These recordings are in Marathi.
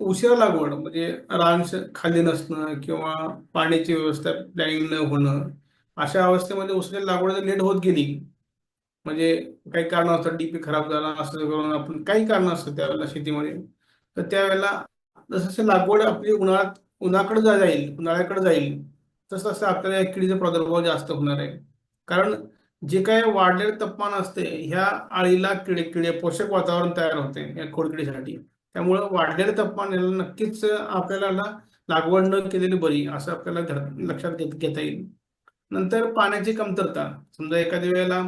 उशिरा लागवड म्हणजे रान खाली नसणं किंवा पाण्याची व्यवस्था प्लॅनिंग न होणं अशा अवस्थेमध्ये उशिरा लागवड जर लेट होत गेली म्हणजे काही कारण असतात डीपी खराब झाला असं करून आपण काही कारण असतं त्यावेळेला शेतीमध्ये तर त्यावेळेला जसं लागवड आपली उन्हाळ्यात उन्हाकडे जा- जाईल उन्हाळ्याकडे जाईल तसं तसं आपल्याला या किडीचा प्रादुर्भाव जास्त होणार आहे. कारण जे काय वाढलेलं तापमान असते ह्या आळीला किडे किडे पोषक वातावरण तयार होते या खोडकिडीसाठी. त्यामुळं वाढलेलं तापमान याला नक्कीच आपल्याला लागवड न केलेली बरी असं आपल्याला लक्षात घेत घेता येईल. नंतर पाण्याची कमतरता. समजा एखाद्या वेळेला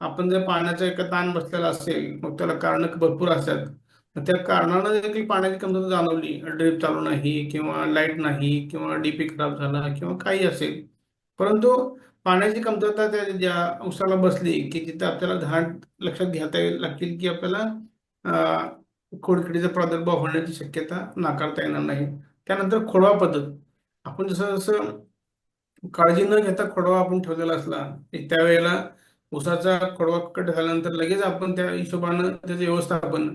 आपण जर पाण्याचा एका ताण बसलेला असेल मग त्याला कारण भरपूर असतात. त्या कारणानं देखील पाण्याची कमतरता जाणवली. ड्रीप चालू नाही किंवा लाइट नाही किंवा डीपी खराब झाला किंवा काही असेल. परंतु पाण्याची कमतरता त्या ज्या उसाला बसली की जिथे आपल्याला धान लक्षात घेता येईल लागतील की आपल्याला खोडकिडीचा प्रादुर्भाव होण्याची शक्यता नाकारता येणार नाही. त्यानंतर खोडवा पद्धत. आपण जसं जसं काळजी न घेता खोडवा आपण ठेवलेला असला त्यावेळेला ऊसाचा खोडवा कट झाल्यानंतर लगेच आपण त्या हिशोबानं त्याचं व्यवस्थापन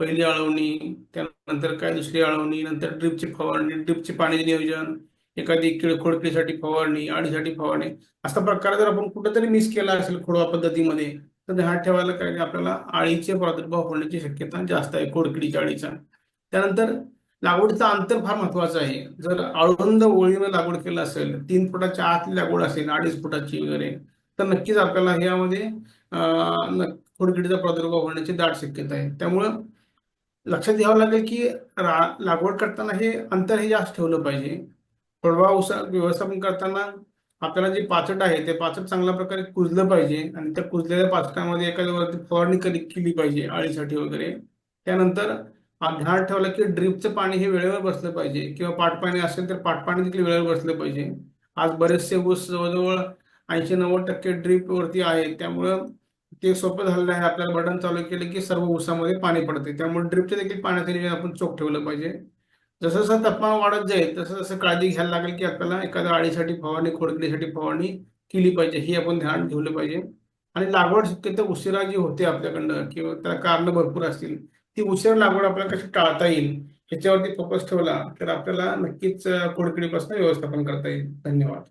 पहिली अळवणी त्यानंतर काय दुसरी अळवणी नंतर ड्रिपची फवारणी ड्रिपचे पाणी नियोजन एखादी किळ खोडकिडीसाठी फवारणी आडीसाठी फवारणी असा प्रकार जर आपण कुठेतरी मिस केला असेल खोडवा पद्धतीमध्ये तर ध्यान ठेवायला काय आपल्याला आळीचे प्रादुर्भाव होण्याची शक्यता जास्त आहे खोडकिडीच्या आळीचा. त्यानंतर लागवडीचं अंतर फार महत्वाचं आहे. जर आळंद ओळीनं लागवड केलं असेल तीन फुटाच्या आतली लागवड असेल अडीच फुटाची वगैरे तर नक्कीच आपल्याला ह्यामध्ये न- खोडकिडीचा प्रादुर्भाव होण्याची दाट शक्यता आहे. त्यामुळं लक्षात घ्यावं लागेल की रा- लागवड करताना हे अंतर हे जास्त ठेवलं पाहिजे. फळवा उसा व्यवस्थापन करताना आपल्याला जे पाचट आहे ते पाचट चांगल्या प्रकारे कुजलं पाहिजे आणि त्या कुजलेल्या पाचटामध्ये एखाद्या वरती फवारणी कधी केली पाहिजे आळीसाठी वगैरे. त्यानंतर ध्यान ठेवलं की ड्रीपचं पाणी हे वेळेवर बसलं पाहिजे किंवा पाटपाणी असेल तर पाटपाणी देखील वेळेवर बसलं पाहिजे. आज बरेचसे ऊस जवळजवळ ऐंशी नव्वद टक्के ड्रीपवरती आहे त्यामुळं ते सोपं झालेलं आहे आपल्याला बटन चालू केलं की सर्व ऊसामध्ये पाणी पडते त्यामुळे ड्रिपच्या देखील पाण्याचं आपण चोख ठेवलं पाहिजे. जसं जसं तापमान वाढत जाईल तसं जसं काळजी घ्यायला लागेल की आपल्याला एखाद्या आळीसाठी फवारणी खोडकिडीसाठी फवारणी केली पाहिजे. ही आपण ध्यान ठेवलं पाहिजे. आणि लागवड शक्यतो उशिरा जी होते आपल्याकडनं किंवा त्याला कारण भरपूर असतील ती उशिरा लागवड आपल्याला कशी टाळता येईल ह्याच्यावरती फोकस ठेवला तर आपल्याला नक्कीच खोडकिडीपासून व्यवस्थापन करता येईल. धन्यवाद.